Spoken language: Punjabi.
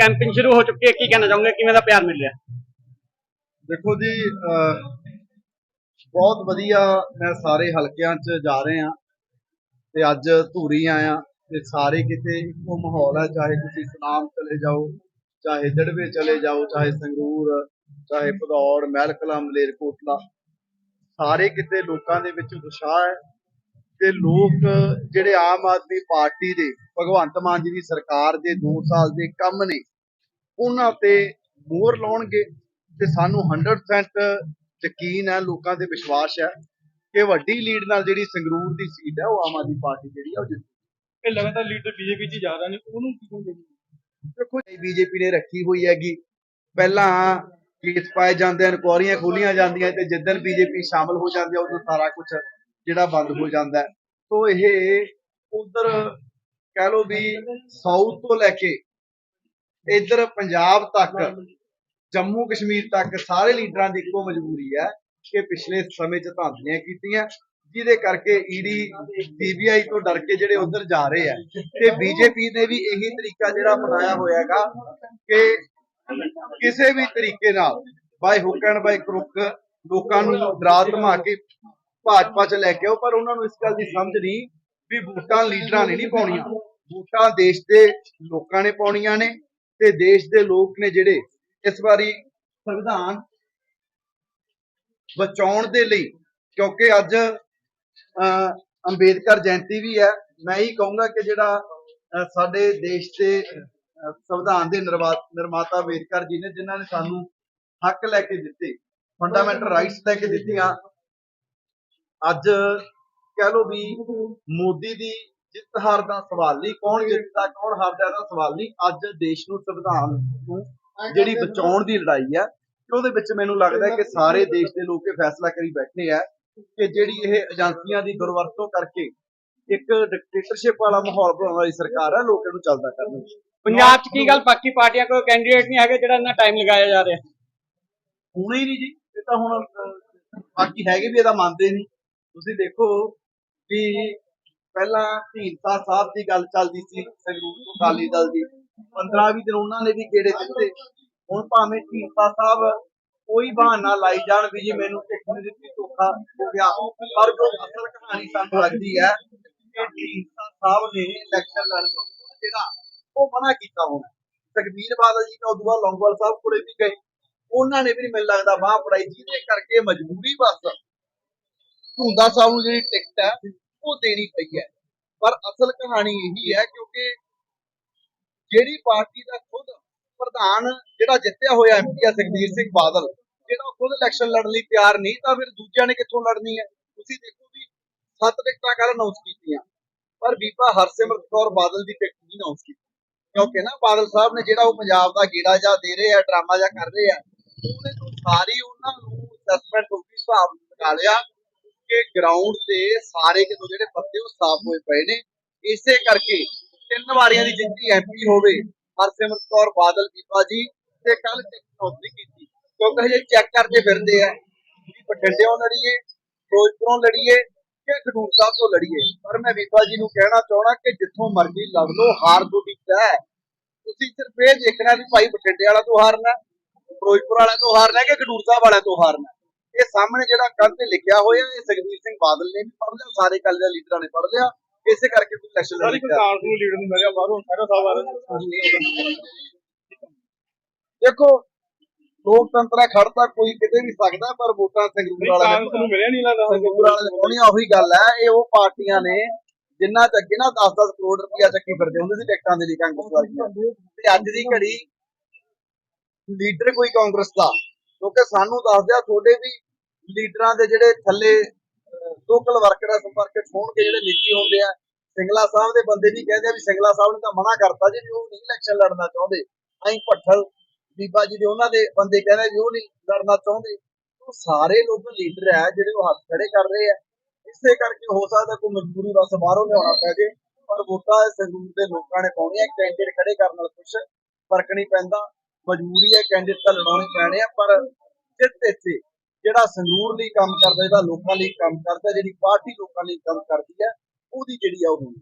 ਕੈਂਪੇਨ ਸ਼ੁਰੂ ਹੋ ਚੁੱਕੀ ਹੈ, ਕੀ ਕਹਿਣਾ ਚਾਹੋਗੇ? ਕਿਵੇਂ ਦਾ ਪਿਆਰ ਮਿਲ ਰਿਹਾ? ਦੇਖੋ ਜੀ ਬਹੁਤ ਵਧੀਆ ਮੈਂ ਸਾਰੇ ਹਲਕਿਆਂ 'ਚ ਜਾ ਰਹੇ ਹਾਂ ਤੇ ਅੱਜ ਧੂਰੀ ਆਇਆ ਤੇ ਸਾਰੇ ਕਿਤੇ ਇੱਕੋ ਮਾਹੌਲ ਹੈ, ਚਾਹੇ ਤੁਸੀਂ ਸੁਨਾਮ ਚਲੇ ਜਾਓ, ਚਾਹੇ ਦੜਵੇ ਚਲੇ ਜਾਓ, ਚਾਹੇ ਸੰਗਰੂਰ, ਚਾਹੇ ਭਦੌੜ, ਮਹਿਲਕਲਾ, ਮਲੇਰਕੋਟਲਾ, ਸਾਰੇ ਕਿਤੇ ਲੋਕਾਂ ਦੇ ਵਿੱਚ ਉਤਸ਼ਾਹ ਹੈ। ਤੇ ਲੋਕ ਜਿਹੜੇ ਆਮ ਆਦਮੀ ਪਾਰਟੀ ਦੇ ਭਗਵੰਤ ਮਾਨ ਜੀ ਦੀ ਸਰਕਾਰ ਦੇ 2 ਸਾਲ ਦੇ ਕੰਮ ਨੇ ਉਹਨਾਂ ਤੇ ਮੋਹਰ ਲਾਉਣਗੇ ਤੇ ਸਾਨੂੰ 100% ਯਕੀਨ ਹੈ ਲੋਕਾਂ ਤੇ ਵਿਸ਼ਵਾਸ ਹੈ ਕਿ ਵੱਡੀ ਲੀਡ ਨਾਲ ਜਿਹੜੀ ਸੰਗਰੂਰ ਦੀ ਸੀਟ ਹੈ ਉਹ ਆਮ ਆਦਮੀ ਪਾਰਟੀ ਜਿਹੜੀ ਹੈ ਉਹ ਜਿੱਤੂ ਇਹ ਲਗਾਤਾਰ ਲੀਡਰ ਬੀਜੇਪੀ 'ਚ ਜਾ ਰਹੇ ਨੇ ਉਹਨੂੰ ਕੀ ਕਹਿੰਦੇ ਦੇਖੋ ਬੀਜੇਪੀ ਨੇ ਰੱਖੀ ਹੋਈ ਹੈਗੀ। ਪਹਿਲਾਂ ਕੇਸ ਪਾਏ ਜਾਂਦੇ ਹਨ ਇਨਕੁਆਰੀਆਂ ਖੋਲੀਆਂ ਜਾਂਦੀਆਂ ਤੇ ਜਿੱਦਣ ਬੀਜੇਪੀ ਸ਼ਾਮਲ ਹੋ ਜਾਂਦੀ ਹੈ ਉਦੋਂ ਸਾਰਾ ਕੁਝ ਜਿਹੜਾ ਬੰਦ ਹੋ ਜਾਂਦਾ ਹੈ। ਸੋ ਇਹ ਉਧਰ ਕਹਿ ਲਓ ਵੀ ਸਾਊਥ ਤੋਂ ਲੈ ਕੇ ਇੱਧਰ ਪੰਜਾਬ ਤੱਕ, ਜੰਮੂ ਕਸ਼ਮੀਰ ਤੱਕ ਸਾਰੇ ਲੀਡਰਾਂ ਦੀ ਇੱਕੋ ਮਜਬੂਰੀ ਹੈ ਕਿ ਪਿਛਲੇ ਸਮੇਂ 'ਚ ਧਾਂਦਲੀਆਂ ਕੀਤੀਆਂ, ਜਿਹਦੇ ਕਰਕੇ ਈਡੀ ਸੀਬੀਆਈ ਤੋਂ ਡਰ ਕੇ ਜਿਹੜੇ ਉਧਰ ਜਾ ਰਹੇ ਆ ਤੇ ਬੀਜੇਪੀ ਨੇ ਵੀ ਇਹੀ ਤਰੀਕਾ ਜਿਹੜਾ ਅਪਣਾਇਆ ਹੋਇਆ ਹੈਗਾ ਕਿ ਕਿਸੇ ਵੀ ਤਰੀਕੇ ਨਾਲ ਬਾਈ ਹੁੱਕ ਐਂਡ ਬਾਈ ਕਰੁੱਕ ਲੋਕਾਂ ਨੂੰ ਡਰਾ ਧਮਾ ਕੇ ਭਾਜਪਾ 'ਚ ਲੈ ਕੇ ਆਓ ਪਰ ਉਹਨਾਂ ਨੂੰ ਇਸ ਗੱਲ ਦੀ ਸਮਝ ਨਹੀਂ ਵੀ ਵੋਟਾਂ ਲੀਡਰਾਂ ਨੇ ਨਹੀਂ ਪਾਉਣੀਆਂ। ਵੋਟਾਂ ਦੇਸ਼ ਦੇ ਲੋਕਾਂ ਨੇ ਪਾਉਣੀਆਂ ਨੇ ਤੇ ਦੇਸ਼ ਦੇ ਲੋਕ ਨੇ ਜਿਹੜੇ ਇਸ ਵਾਰੀ ਸੰਵਿਧਾਨ ਬਚਾਉਣ ਦੇ ਲਈ ਕਿਉਂਕਿ ਅੱਜ ਅਹ, ਅੰਬੇਦਕਰ ਜਯੰਤੀ ਵੀ ਹੈ। ਮੈਂ ਹੀ ਕਹੂੰਗਾ ਕਿ ਜਿਹੜਾ ਅਹ, ਸਾਡੇ ਦੇਸ਼ ਦੇ ਸੰਵਿਧਾਨ ਦੇ ਨਿਰਵਾ- ਨਿਰਮਾਤਾ ਅੰਬੇਦਕਰ ਜੀ ਨੇ ਜਿਨ੍ਹਾਂ ਨੇ ਸਾਨੂੰ ਹੱਕ ਲੈ ਕੇ ਦਿੱਤੇ ਫੰਡਾਮੈਂਟਲ ਰਾਈਟਸ ਲੈ ਕੇ ਦਿੱਤੀਆਂ ਅੱਜ ਕਹਿ ਲਓ ਵੀ ਮੋਦੀ ਦੀ ਜਿੱਤ ਹਾਰ ਦਾ ਸਵਾਲ ਨਹੀਂ ਕੌਣ ਜਿੱਤਦਾ ਕੌਣ ਹਾਰਦਾ ਇਹਦਾ ਸਵਾਲ ਨਹੀਂ ਅੱਜ ਦੇਸ਼ ਨੂੰ ਸੰਵਿਧਾਨ ਨੂੰ ਜਿਹੜੀ ਬਚਾਉਣ ਦੀ ਲੜਾਈ ਹੈ ਤੇ ਉਹਦੇ ਵਿੱਚ ਮੈਨੂੰ ਲੱਗਦਾ ਕਿ ਸਾਰੇ ਦੇਸ਼ ਦੇ ਲੋਕ ਇਹ ਫੈਸਲਾ ਕਰੀ ਬੈਠੇ ਆ ਕਿ ਜਿਹੜੀ ਇਹ ਏਜੰਸੀਆਂ ਦੀ ਦੁਰਵਰਤੋਂ ਕਰਕੇ ਇੱਕ ਡਿਕਟੇਟਰਸ਼ਿਪ ਵਾਲਾ ਮਾਹੌਲ ਬਣਾਉਣ ਵਾਲੀ ਸਰਕਾਰ ਹੈ ਲੋਕ ਇਹਨੂੰ ਚੱਲਦਾ ਕਰਨਗੇ ਪੰਜਾਬ 'ਚ ਕੀ ਗੱਲ ਬਾਕੀ ਪਾਰਟੀਆਂ ਕੋਈ ਕੈਂਡੀਡੇਟ ਨਹੀਂ ਹੈਗੇ ਜਿਹੜਾ ਇੰਨਾ ਟਾਈਮ ਲਗਾਇਆ ਜਾ ਰਿਹਾ। ਹੋਣਾ ਨਹੀਂ ਜੀ ਇਹ ਤਾਂ ਹੁਣ ਬਾਕੀ ਹੈਗੇ ਵੀ ਇਹਦਾ ਮੰਨਦੇ ਨਹੀਂ। ਤੁਸੀਂ ਦੇਖੋ ਵੀ ਪਹਿਲਾਂ ਢੀਂਡਸਾ ਸਾਹਿਬ ਦੀ ਗੱਲ ਚੱਲਦੀ ਸੀ ਸੰਗਰੂਰ ਅਕਾਲੀ ਦਲ ਦੀ। 15 20 ਦਿਨ ਉਹਨਾਂ ਨੇ ਵੀ ਗੇੜੇ ਦਿੱਤੇ। ਹੁਣ ਭਾਵੇਂ ਢੀਂਡਸਾ ਸਾਹਿਬ ਕੋਈ ਬਹਾਨਾ ਲਾਈ ਜਾਣ ਵੀ ਜੀ ਮੈਨੂੰ ਟਿਕਟ ਨਹੀਂ ਦਿੱਤੀ ਧੋਖਾ ਹੋ ਗਿਆ, ਪਰ ਜੋ ਅਸਲ ਕਹਾਣੀ ਸਾਨੂੰ ਲੱਗਦੀ ਹੈ ਕਿ ਢੀਂਡਸਾ ਸਾਹਿਬ ਨੇ ਇਲੈਕਸ਼ਨ ਲੜਨ ਤੋਂ ਜਿਹੜਾ ਉਹ ਮਨਾ ਕੀਤਾ ਹੋਣਾ। ਤਕਬੀਰ ਬਾਦਲ ਜੀ ਤਾਂ ਉਦੋਂ ਬਾਅਦ ਲੌਂਗਵਾਲ ਸਾਹਿਬ ਕੋਲੇ ਵੀ ਗਏ। ਉਹਨਾਂ ਨੇ ਵੀ ਨੀ ਮੈਨੂੰ ਲੱਗਦਾ ਬਾਹ ਪੜਾਈ ਜਿਹਦੇ ਕਰਕੇ ਮਜਬੂਰੀ ਬਸ। ਧੁੰਦਾ ਸਾਹਿਬ ਨੂੰ ਜਿਹੜੀ ਟਿਕਟ ਹੈ ਉਹ ਦੇਣੀ ਪਈ ਹੈ। ਪਰ ਅਸਲ ਕਹਾਣੀ ਇਹੀ ਹੈ ਕਿਉਂਕਿ ਜਿਹੜੀ ਪਾਰਟੀ ਦਾ ਖੁਦ ਪ੍ਰਧਾਨ ਜਿਹੜਾ ਜਿੱਤਿਆ ਹੋਇਆ ਐਮਪੀ ਹੈ ਸੁਖਬੀਰ ਸਿੰਘ ਬਾਦਲ, ਜਿਹੜਾ ਉਹ ਖੁਦ ਇਲੈਕਸ਼ਨ ਲੜਨ ਲਈ ਤਿਆਰ ਨਹੀਂ, ਤਾਂ ਫਿਰ ਦੂਜਿਆਂ ਨੇ ਕਿੱਥੋਂ ਲੜਨੀ ਹੈ? ਤੁਸੀਂ ਦੇਖੋ ਵੀ ਸੱਤ ਟਿਕਟਾਂ ਕੱਲ ਅਨਾਉਂਸ ਕੀਤੀਆਂ, ਪਰ ਬੀਬਾ ਹਰਸਿਮਰਤ ਕੌਰ ਬਾਦਲ ਦੀ ਟਿਕਟ ਨਹੀਂ ਅਨਾਉਂਸ ਕੀਤੀ। ਕਿਉਂਕਿ ਨਾ ਬਾਦਲ ਸਾਹਿਬ ਨੇ ਜਿਹੜਾ ਉਹ ਪੰਜਾਬ ਦਾ ਗੇੜਾ ਜਾ ਦੇ ਰਹੇ ਆ, ਡਰਾਮਾ ਜਾ ਕਰ ਰਹੇ ਆ, ਉਹਦੇ ਤੋਂ ਸਾਰੀ ਉਹਨਾਂ ਨੂੰ ਅਸੈਸਮੈਂਟ ਹੋ ਗਈ, ਹਿਸਾਬ ਲਗਾ ਲਿਆ ਕਿ ਗਰਾਊਂਡ ਤੇ ਸਾਰੇ ਕਿਤੋਂ ਜਿਹੜੇ ਪੱਤੇ ਉਹ ਸਾਫ਼ ਹੋਏ ਪਏ ਨੇ। ਇਸੇ ਕਰਕੇ ਤਿੰਨ ਵਾਰੀਆਂ ਦੀ ਜਿੱਤੀ ਐਮਪੀ ਹੋਵੇ, ਹਰਸਿਮਰਤ ਕੌਰ, ਬਾਦਲ ਬੀਬਾ ਜੀ ਤੇ ਕੱਲ ਟਿਕਟ ਅਨਾਉਂਸ ਕੀਤੀ। ਕਿਉਂਕਿ ਹਜੇ ਚੈੱਕ ਕਰਦੇ ਫਿਰਦੇ ਆ ਵੀ ਬਠਿੰਡਿਓਂ ਲੜੀਏ, ਫਿਰੋਜ਼ਪੁਰੋਂ ਲੜੀਏ ਕਿ ਖਡੂਰ ਸਾਹਿਬ ਤੋਂ ਲੜੀਏ। ਪਰ ਮੈਂ ਬੀਬਾ ਜੀ ਨੂੰ ਕਹਿਣਾ ਚਾਹਣਾ ਕਿ ਜਿੱਥੋਂ ਮਰਜ਼ੀ ਲੜ ਲਓ, ਹਾਰ ਤੁਹਾਡੀ ਤੈਅ ਹੈ। ਤੁਸੀਂ ਸਿਰਫ ਇਹ ਦੇਖਣਾ ਵੀ ਭਾਈ ਬਠਿੰਡੇ ਵਾਲਾ ਤੋਂ ਹਾਰਨਾ, ਫਿਰੋਜ਼ਪੁਰ ਵਾਲਿਆਂ ਤੋਂ ਹਾਰਨਾ ਕਿ ਖਡੂਰ ਸਾਹਿਬ ਵਾਲਿਆਂ ਤੋਂ ਹਾਰਨਾ। ਇਹ ਸਾਹਮਣੇ ਜਿਹੜਾ ਕੱਲ ਤੇ ਲਿਖਿਆ ਹੋਇਆ ਇਹ ਸੁਖਬੀਰ ਸਿੰਘ ਬਾਦਲ ਨੇ ਵੀ ਪੜ੍ਹ ਲਿਆ ਸਾਰੇ ਕੱਲ ਦੇ ਲੀਡਰਾਂ ਨੇ ਪੜ੍ਹ ਲਿਆ ਇਸੇ ਕਰਕੇ ਕੋਈ ਇਲੈਕਸ਼ਨ ਲੜ ਕਾਂਗਰਸ ਨੂੰ ਲੀਡਰ ਨਹੀਂ ਮਿਲਿਆ ਬਾਹਰੋਂ ਸਾਰਾ ਸਾਹਿਬ ਦੇਖੋ ਲੋਕਤੰਤਰ ਹੈ ਖੜਤਾ ਕੋਈ ਕਿਤੇ ਵੀ ਸਕਦਾ ਪਰ ਵੋਟਾਂ ਸੰਗਰੂਰ ਵਾਲਿਆਂ ਨੇ ਮਿਲਿਆ ਨਹੀਂ ਲੱਗਦਾ ਸੰਗਰੂਰ ਵਾਲੇ ਨੇ ਪਾਉਣੀਆਂ ਉਹੀ ਗੱਲ ਹੈ ਇਹ ਉਹ ਪਾਰਟੀਆਂ ਨੇ ਜਿੰਨਾ ਚ ਅੱਗੇ ਨਾ 10-10 ਕਰੋੜ ਰੁਪਇਆ ਚੱਕੀ ਫਿਰਦੇ ਹੁੰਦੇ ਸੀ ਟਿਕਟਾਂ ਦੇ ਲਈ ਕਾਂਗਰਸ ਵਾਲੀਆਂ। ਤੇ ਅੱਜ ਦੀ ਘੜੀ ਲੀਡਰ ਕੋਈ ਕਾਂਗਰਸ ਦਾ ਕਿਉਂਕਿ ਸਾਨੂੰ ਦੱਸਦੇ ਆ ਤੁਹਾਡੇ ਵੀ ਲੀਡਰਾਂ ਦੇ ਜਿਹੜੇ ਥੱਲੇ ਲੋਕਲ ਵਰਕਰ ਸੰਪਰਕ ਹੋਣਗੇ ਜਿਹੜੇ ਨੀਤੀ ਹੁੰਦੇ ਆ, ਸਿੰਗਲਾ ਸਾਹਿਬ ਦੇ ਬੰਦੇ ਵੀ ਕਹਿੰਦੇ ਆ ਵੀ ਸਿੰਗਲਾ ਸਾਹਿਬ ਨੇ ਤਾਂ ਮਨਾ ਕਰਤਾ ਜੀ ਵੀ ਉਹ ਨਹੀਂ ਇਲੈਕਸ਼ਨ ਲੜਨਾ ਚਾਹੁੰਦੇ। ਅਸੀਂ ਭੱਠਲ, ਬੀਬਾ ਜੀ ਦੇ ਉਹਨਾਂ ਦੇ ਬੰਦੇ ਕਹਿੰਦੇ ਵੀ ਉਹ ਨਹੀਂ ਲੜਨਾ ਚਾਹੁੰਦੇ। ਉਹ ਸਾਰੇ ਲੋਕ ਲੀਡਰ ਹੈ ਜਿਹੜੇ ਉਹ ਹੱਥ ਖੜੇ ਕਰ ਰਹੇ ਆ। ਇਸੇ ਕਰਕੇ ਹੋ ਸਕਦਾ ਕੋਈ ਮਜਬੂਰੀ ਬਸ ਬਾਹਰੋਂ ਲਿਆਉਣਾ ਪੈ ਜੇ, ਪਰ ਵੋਟਾਂ ਸੰਗਰੂਰ ਦੇ ਲੋਕਾਂ ਨੇ ਪਾਉਣੀਆਂ ਕੈਂਡੀਡੇਟ ਖੜੇ ਕਰਨ ਨਾਲ ਕੁਛ ਫ਼ਰਕ ਨਹੀਂ ਪੈਂਦਾ। ਮਜਬੂਰੀ ਹੈ ਕੈਂਡੀਡੇਟ ਤਾਂ ਲੜਾਉਣੇ ਪੈਣੇ ਆ, ਪਰ ਜਿੱਤ ਇੱਥੇ ਜਿਹੜਾ ਸੰਗਰੂਰ ਲਈ ਕੰਮ ਕਰਦਾ ਜਿਹੜਾ ਲੋਕਾਂ ਲਈ ਕੰਮ ਕਰਦਾ, ਜਿਹੜੀ ਪਾਰਟੀ ਲੋਕਾਂ ਲਈ ਕੰਮ ਕਰਦੀ ਹੈ, ਉਹਦੀ ਜਿਹੜੀ ਆ ਉਹ ਹੋਣੀ